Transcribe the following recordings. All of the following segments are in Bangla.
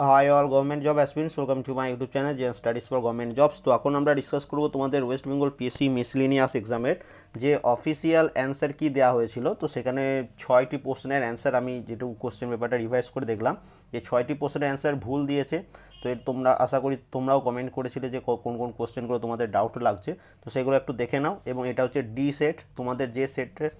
Hi all government job aspirants welcome to my YouTube channel Gen studies for government jobs তো এখন আমরা ডিসকাস করব তোমাদের ওয়েস্ট বেঙ্গল পিএসসি মিসলিনিয়াস এক্সামের যে অফিসিয়াল অ্যান্সার কি দেওয়া হয়েছিল। তো সেখানে ছয়টি প্রশ্নের অ্যান্সার আমি যেটুকু কোশ্চেন পেপারটা রিভাইজ করে দেখলাম যে ছয়টি প্রশ্নের অ্যান্সার ভুল দিয়েছে। তো এর তোমরা, আশা করি তোমরাও কমেন্ট করেছিলে যে কোন কোন কোশ্চেনগুলো তোমাদের ডাউট লাগছে। তো সেগুলো একটু দেখে নাও এবং এটা হচ্ছে ডি সেট তোমাদের যে সেটের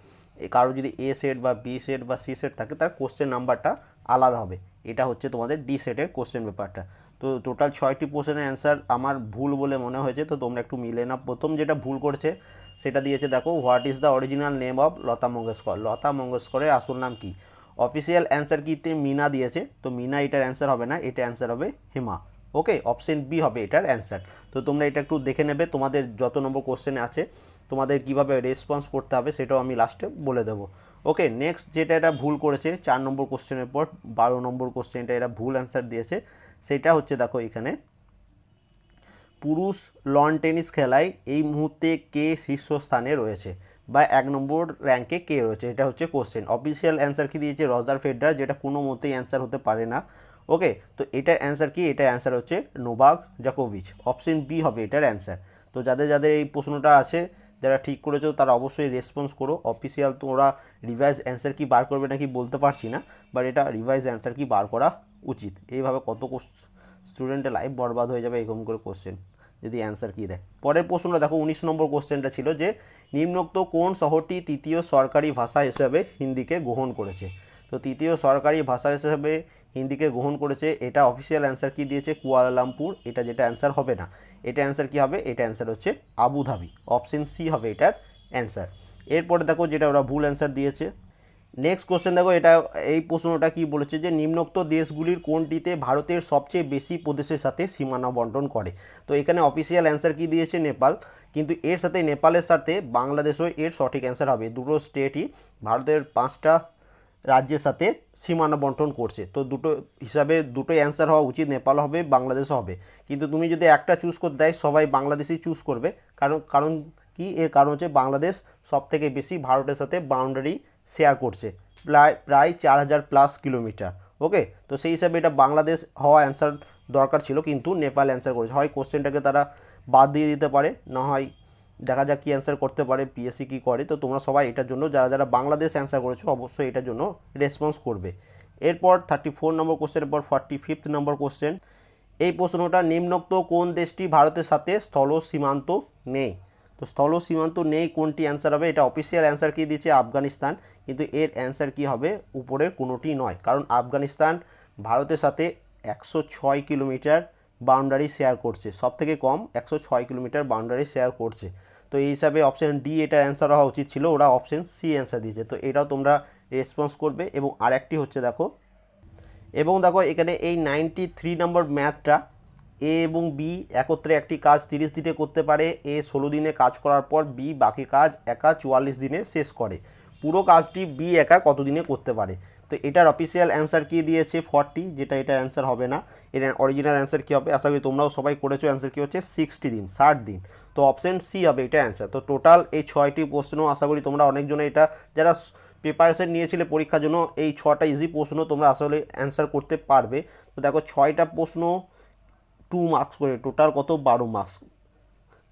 কারও যদি এ সেট বা বি সেট বা সি সেট থাকে, তার কোশ্চেন নাম্বারটা আলাদা হবে। এটা হচ্ছে তোমাদের ডি সেটের কোশ্চেন পেপারটা তো টোটাল ছয়টি কোশ্চেনের অ্যান্সার আমার ভুল বলে মনে হয়েছে, তো তোমরা একটু মিলে না প্রথম যেটা ভুল করেছে, সেটা দিয়েছে দেখো what is the original name of Lata Mangeshkar? Lata মঙ্গেশকরের আসল নাম কি? অফিসিয়াল অ্যান্সার কিতে মিনা দিয়েছে? তো মিনা এটার অ্যান্সার হবে না, এটা অ্যান্সার হবে হেমা। ওকে অপশন বি হবে এটার অ্যান্সার তো তোমরা এটা একটু দেখে নেবে, তোমাদের যত নম্বর কোশ্চেন আছে, তোমাদের কীভাবে রেসপন্স করতে হবে সেটাও আমি লাস্টে বলে দেবো। ওকে নেক্সট যেটা এটা ভুল করেছে, চার নম্বর কোশ্চেনের পর বারো নম্বর কোশ্চেনটা এটা ভুল অ্যান্সার দিয়েছে। সেটা হচ্ছে দেখো এখানে, পুরুষ লন টেনিস খেলায় এই মুহূর্তে কে শীর্ষস্থানে রয়েছে? বা এক নম্বর র্যাঙ্কে কে রয়েছে? এটা হচ্ছে কোশ্চেন অফিসিয়াল অ্যান্সার কি দিয়েছে? রজার ফেডার যেটা কোনো মতেই অ্যান্সার হতে পারে না। ওকে তো এটার অ্যান্সার কি? এটার অ্যান্সার হচ্ছে নোভাক জাকোভিচ অপশন বি হবে এটার অ্যান্সার তো যাদের যাদের এই প্রশ্নটা আছে যারা ঠিক করেছ তারা অবশ্যই রেসপন্স করো। অফিসিয়াল তো ওরা রিভাইজ অ্যান্সার কি বার করবে নাকি বলতে পারছি না বাট এটা রিভাইজ অ্যান্সার কি বার করা উচিত। এইভাবে কত স্টুডেন্টের লাইফ বরবাদ হয়ে যাবে এরকম করে কোশ্চেন যদি অ্যান্সার কী দেয়। পরের প্রশ্নটা দেখো, উনিশ নম্বর কোশ্চেনটা ছিল যে, নিম্নোক্ত কোন শহরটি তৃতীয় সরকারি ভাষা হিসেবে হিন্দিকে গ্রহণ করেছে? তো তৃতীয় সরকারি ভাষা হিসেবে হিন্দিকে গ্রহণ করেছে, এটা অফিসিয়াল অ্যান্সার কি দিয়েছে? কুয়ালালামপুর। এটা যেটা অ্যান্সার হবে না, এটা অ্যান্সার কি হবে? এটা অ্যান্সার হচ্ছে আবুধাবি। অপশন সি হবে এটার অ্যান্সার এরপরে দেখো যেটা ওরা ভুল অ্যান্সার দিয়েছে। নেক্সট কোশ্চেন দেখো, এটা, এই প্রশ্নটা কি বলেছে যে, নিম্নোক্ত দেশগুলির কোনটিতে ভারতের সবচেয়ে বেশি প্রদেশের সাথে সীমানা বন্টন করে? তো এখানে অফিসিয়াল অ্যান্সার কি দিয়েছে? নেপাল। কিন্তু এর সাথে, নেপালের সাথে বাংলাদেশও এর সঠিক অ্যান্সার হবে। দুটো স্টেটই ভারতের পাঁচটা রাজ্যের সাথে সীমানা বন্টন করছে। তো দুটো হিসাবে দুটোই অ্যান্সার হওয়া উচিত, নেপাল হবে, বাংলাদেশও হবে। কিন্তু তুমি যদি একটা চুজ করতে দেয় সবাই বাংলাদেশই চুজ করবে। কারণ কারণ কি? এর কারণ হচ্ছে বাংলাদেশ সব থেকে বেশি ভারতের সাথে বাউন্ডারি শেয়ার করছে। প্রায় প্রায় চার হাজার প্লাস কিলোমিটার। ওকে? তো সেই হিসাবে এটা বাংলাদেশ হওয়া অ্যান্সার দরকার ছিল, কিন্তু নেপাল অ্যান্সার করেছে। হয় কোশ্চেনটাকে তারা বাদ দিয়ে দিতে পারে, না হয় দেখা যাক কী অ্যান্সার করতে পারে পিএসসি কী করে। তো তোমরা সবাই এটার জন্য যারা যারা বাংলাদেশ অ্যান্সার করেছ অবশ্যই এটার জন্য রেসপন্স করবে। এরপর থার্টি ফোর নম্বর কোশ্চেনের পর ফর্টি ফিফথ নম্বর কোশ্চেন এই প্রশ্নটা নিম্নোক্ত কোন দেশটি ভারতের সাথে স্থল সীমান্ত নেই? তো স্থল সীমান্ত নেই কোনটি অ্যান্সার হবে? এটা অফিসিয়াল অ্যান্সার কি দিয়েছে? আফগানিস্তান। কিন্তু এর অ্যান্সার কি হবে? উপরের কোনোটি নয়। কারণ আফগানিস্তান ভারতের সাথে একশো ছয় কিলোমিটার বাউন্ডারি শেয়ার করছে। সব থেকে কম একশো ছয় কিলোমিটার বাউন্ডারি শেয়ার করছে। তো এই হিসাবে অপশান ডি এটার অ্যান্সার হওয়া উচিত ছিল, ওরা অপশান সি অ্যান্সার দিয়েছে। তো এটাও তোমরা রেসপন্স করবে এবং আরেকটি হচ্ছে দেখো, এবং দেখো এখানে এই নাইনটি থ্রি নম্বর ম্যাথটা এ এবং বি একত্রে একটি কাজ তিরিশ দিনে করতে পারে। এ ষোলো দিনে কাজ করার পর বি বাকি কাজ একা চুয়াল্লিশ দিনে শেষ করে। পুরো কাজটি বি একা কত দিনে করতে পারে? তো এটার অফিসিয়াল অ্যান্সার কি দিয়েছে? ফর্টি যেটা এটার অ্যান্সার হবে না। এর অরিজিনাল অ্যান্সার কী হবে? আশা করি তোমরাও সবাই করেছ। অ্যান্সার কী হচ্ছে? সিক্সটি দিন, ষাট দিন। তো অপশান সি হবে এটা অ্যান্সার তো টোটাল এই ছয়টি প্রশ্ন, আশা করি তোমরা অনেকজনে এটা, যারা প্রিপারেশন নিয়েছিলে পরীক্ষার জন্য, এই ছটা ইজি প্রশ্ন তোমরা আসলে অ্যান্সার করতে পারবে। তো দেখো, ছয়টা প্রশ্ন টু মার্কস করে টোটাল কত? বারো মার্কস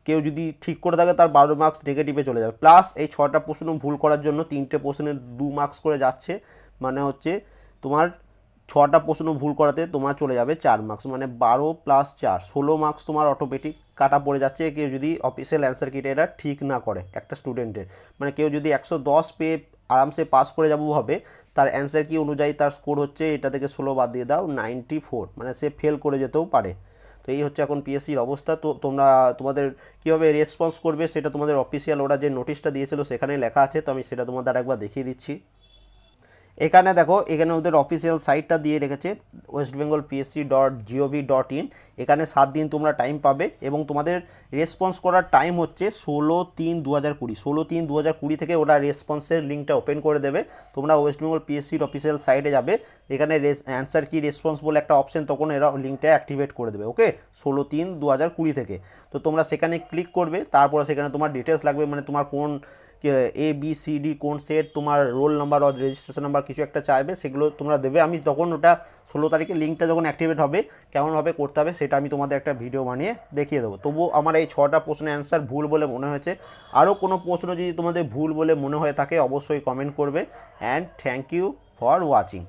কেউ যদি ঠিক করে থাকে, তার বারো মার্কস নেগেটিভে চলে যাবে। প্লাস এই ছটা প্রশ্ন ভুল করার জন্য তিনটে প্রশ্নের দু মার্কস করে যাচ্ছে। মানে হচ্ছে তোমার ছটা প্রশ্ন ভুল করাতে তোমার চলে যাবে চার মার্কস মানে বারো প্লাস চার, ষোলো মার্কস তোমার অটোমেটিক কাটা পড়ে যাচ্ছে, কেউ যদি অফিসিয়াল অ্যান্সার কিটে এটা ঠিক না করে একটা স্টুডেন্টের মানে কেউ যদি একশো দশ পেয়ে আরামসে পাস করে যাব ভাবে, তার অ্যান্সার কি অনুযায়ী তার স্কোর হচ্ছে এটা থেকে ষোলো বাদ দিয়ে দাও নাইনটি ফোর মানে সে ফেল করে যেতেও পারে। তো এই হচ্ছে এখন পিএসসির অবস্থা। তো তোমরা তোমাদের কীভাবে রেসপন্স করবে সেটা তোমাদের অফিসিয়াল ওরা যে নোটিশটা দিয়েছিল সেখানে লেখা আছে, তো আমি সেটা তোমাদের একবার দেখিয়ে দিচ্ছি। এখানে দেখো, এখানে ওদের অফিসিয়াল সাইটটা দিয়ে রেখেছে West Bengal PSC dot GOV dot in এখানে সাত দিন তোমরা টাইম পাবে এবং তোমাদের রেসপন্স করার টাইম হচ্ছে ষোলো তিন দু হাজার কুড়ি। ষোলো তিন দু হাজার কুড়ি থেকে ওরা রেসপন্সের লিঙ্কটা ওপেন করে দেবে। তোমরা ওয়েস্ট বেঙ্গল পিএসসির অফিসিয়াল সাইটে যাবে। এখানে রেস অ্যান্সার কি রেসপন্স বলে একটা অপশন তখন এরা লিঙ্কটা অ্যাক্টিভেট করে দেবে ওকে ষোলো তিন দু হাজার কুড়ি থেকে। তো তোমরা সেখানে ক্লিক করবে, তারপরে সেখানে তোমার ডিটেলস লাগবে মানে তোমার কোন এ বি সি ডি কোন সেট তোমার roll number or registration number কিছু একটা চাইবে, সেগুলো তোমরা দেবে। আমি তখন ওটা ষোলো তারিখে লিঙ্কটা যখন অ্যাক্টিভেট হবে, কেমনভাবে করতে হবে সেটা আমি তোমাদের একটা ভিডিও বানিয়ে দেখিয়ে দেবো। তবুও আমার এই ছটা প্রশ্নের অ্যান্সার ভুল বলে মনে হয়েছে। আরও কোনো প্রশ্ন যদি তোমাদের ভুল বলে মনে হয়ে থাকে, অবশ্যই কমেন্ট করবে। And thank you for watching